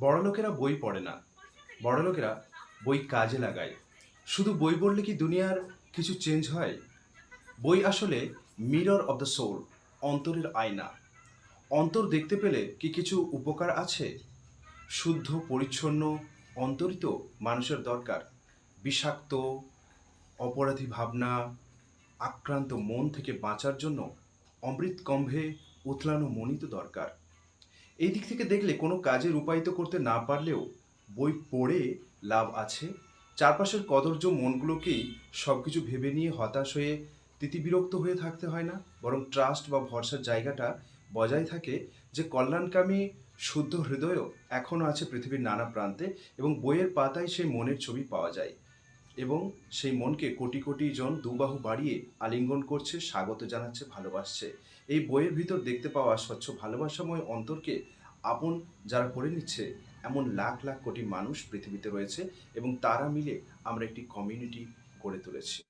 বড়লোকেরা বই পড়ে না। বড়লোকেরা বই কাজে লাগায়। শুধু বই পড়লে কি দুনিয়ার কিছু চেঞ্জ হয়? বই আসলে মিরর অব দ্য সোল অন্তরের আয়না। অন্তর দেখতে পেলে কি কিছু উপকার আছে? শুদ্ধ, পরিচ্ছন্ন, অন্তরিত মানুষের দরকার। বিষাক্ত, অপরাধী ভাবনা, আক্রান্ত মন থেকে বাঁচার জন্য অমৃত কম্ভে উথলানো মনই তো দরকার। এই দিক থেকে দেখলে কোনো কাজে রূপায়িত করতে না পারলেও বই পড়ে লাভ আছে। চারপাশের কদর্য মনগুলোকেই সব কিছু ভেবে নিয়ে হতাশ হয়ে তিতিবিরক্ত হয়ে থাকতে হয় না, বরং ট্রাস্ট বা ভরসার জায়গাটা বজায় থাকে যে কল্যাণকামী, শুদ্ধ হৃদয়ও এখনও আছে পৃথিবীর নানা প্রান্তে এবং বইয়ের পাতায় সেই মনের ছবি পাওয়া যায়। এবং সেই মনকে কোটি কোটি জন দুবাহু বাড়িয়ে আলিঙ্গন করছে, স্বাগত জানাচ্ছে, ভালোবাসছে। এই বইয়ের ভিতর দেখতে পাওয়া স্বচ্ছ ভালোবাসাময় অন্তরকে আপন যারা করে নিচ্ছে, এমন লাখ লাখ কোটি মানুষ পৃথিবীতে রয়েছে এবং তারা মিলে আমরা একটি কমিউনিটি গড়ে তুলেছি।